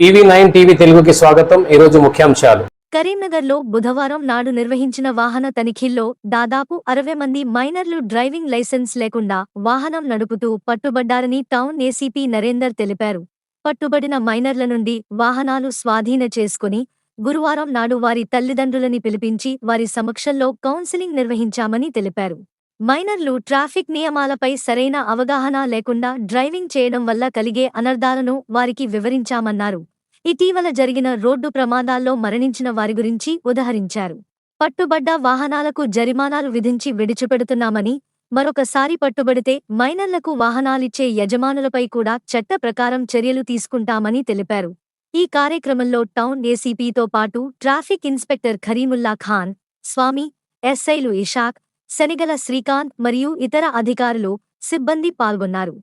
EV nine TV తెలుగుకి స్వాగతం. ఈరోజు ముఖ్యాంశాలు. కరీంనగర్లో బుధవారం నాడు నిర్వహించిన వాహన తనిఖీల్లో దాదాపు అరవై మంది మైనర్లు డ్రైవింగ్ లైసెన్స్ లేకుండా వాహనం నడుపుతూ పట్టుబడ్డారని టౌన్ ఏసీపీ నరేందర్ తెలిపారు. పట్టుబడిన మైనర్ల నుండి వాహనాలు స్వాధీన చేసుకుని గురువారం నాడు వారి తల్లిదండ్రులని పిలిపించి వారి సమక్షంలో కౌన్సిలింగ్ నిర్వహించామని తెలిపారు. మైనర్లు ట్రాఫిక్ నియమాలపై సరైన అవగాహన లేకుండా డ్రైవింగ్ చేయడం వల్ల కలిగే అనర్థాలను వారికి వివరించామన్నారు. ఇటీవల జరిగిన రోడ్డు ప్రమాదాల్లో మరణించిన వారి గురించి ఉదహరించారు. పట్టుబడ్డ వాహనాలకు జరిమానాలు విధించి విడిచిపెడుతున్నామని మరొకసారి పట్టుబడితే మైనర్లకు వాహనాలిచ్చే యజమానులపై కూడా చట్ట ప్రకారం చర్యలు తీసుకుంటామని తెలిపారు. ఈ కార్యక్రమంలో టౌన్ ఏసీపీతో పాటు ట్రాఫిక్ ఇన్స్పెక్టర్ ఖరీముల్లా ఖాన్ స్వామి ఎస్ఐలు ఇషాక్ శనిగల శ్రీకాంత్ మరియు ఇతర అధికారులు సిబ్బంది పాల్గొన్నారు.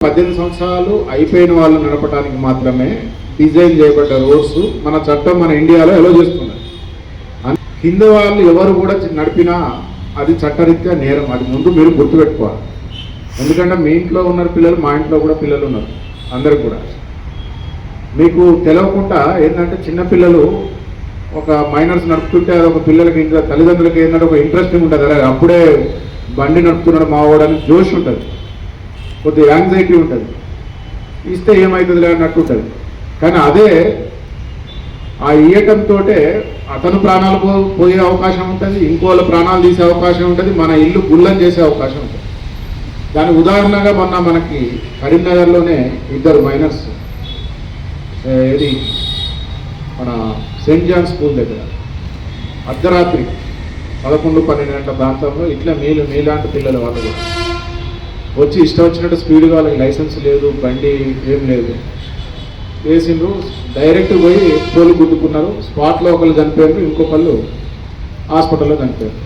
పద్దెనిమిది సంవత్సరాలు అయిపోయిన వాళ్ళు నడపడానికి మాత్రమే డిజైన్ చేయబడ్డ రోడ్స్ మన చట్టం మన ఇండియాలో ఎలా చేస్తున్నారు. కింద వాళ్ళు ఎవరు కూడా నడిపినా అది చట్టరీత్యా నేరం అది ముందు మీరు గుర్తుపెట్టుకోవాలి. ఎందుకంటే మీ ఇంట్లో ఉన్న పిల్లలు మా ఇంట్లో కూడా పిల్లలు ఉన్నారు అందరికి కూడా. మీకు తెలవకుండా ఏంటంటే చిన్న పిల్లలు ఒక మైనర్స్ నడుపుతుంటే అది ఒక పిల్లలకి ఇంకా తల్లిదండ్రులకి ఏంటంటే ఒక ఇంట్రెస్టింగ్ ఉంటుంది. అలాగే అప్పుడే బండి నడుపుతున్నాడు మావాడని జోష్ ఉంటుంది. కొద్దిగా యాంగ్జైటీ ఉంటుంది. ఇస్తే ఏమవుతుందిలే అన్నట్టు ఉంటుంది. కానీ అదే ఆ ఇయ్యటంతో అతను ప్రాణాలు పో పోయే అవకాశం ఉంటుంది ఇంకోళ్ళ ప్రాణాలు తీసే అవకాశం ఉంటుంది మన ఇల్లు గుల్లం చేసే అవకాశం ఉంటుంది. దాని ఉదాహరణగా మొన్న మనకి కరీంనగర్లోనే ఇద్దరు మైనర్స్ ఇది మన సెయింట్ జాన్ స్కూల్ దగ్గర. అర్ధరాత్రి పదకొండు పన్నెండు గంటల ప్రాంతంలో ఇట్లా మీలు మీలాంటి పిల్లలు వాళ్ళు కూడా. వచ్చి ఇష్టం వచ్చినట్టు స్పీడ్గా వాళ్ళకి లైసెన్స్ లేదు బండి ఏం లేదు. వేసిండ్రు డైరెక్ట్ పోయి పోలు గుద్దుకున్నారు. స్పాట్లో ఒకళ్ళు చనిపోయారు ఇంకొకళ్ళు హాస్పిటల్లో చనిపోయారు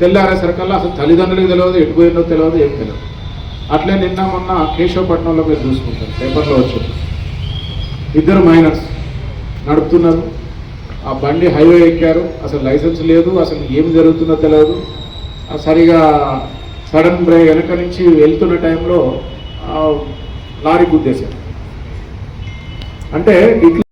తెల్లారేసరికల్లా అసలు తల్లిదండ్రులకు తెలియదు ఎటు పోయిందో తెలియదు ఏం తెలియదు అట్లే నిన్న మొన్న కేశవపట్నంలో మీరు చూసుకుంటారు పేపర్లో వచ్చారు ఇద్దరు మైనర్స్ నడుపుతున్నారు. ఆ బండి హైవే ఎక్కారు. అసలు లైసెన్స్ లేదు అసలు ఏం జరుగుతుందో తెలియదు సరిగా సడన్ బ్రేక్ వెనక నుంచి వెళ్తున్న టైంలో లారీ గుద్దేశారు. అంటే ఇట్లా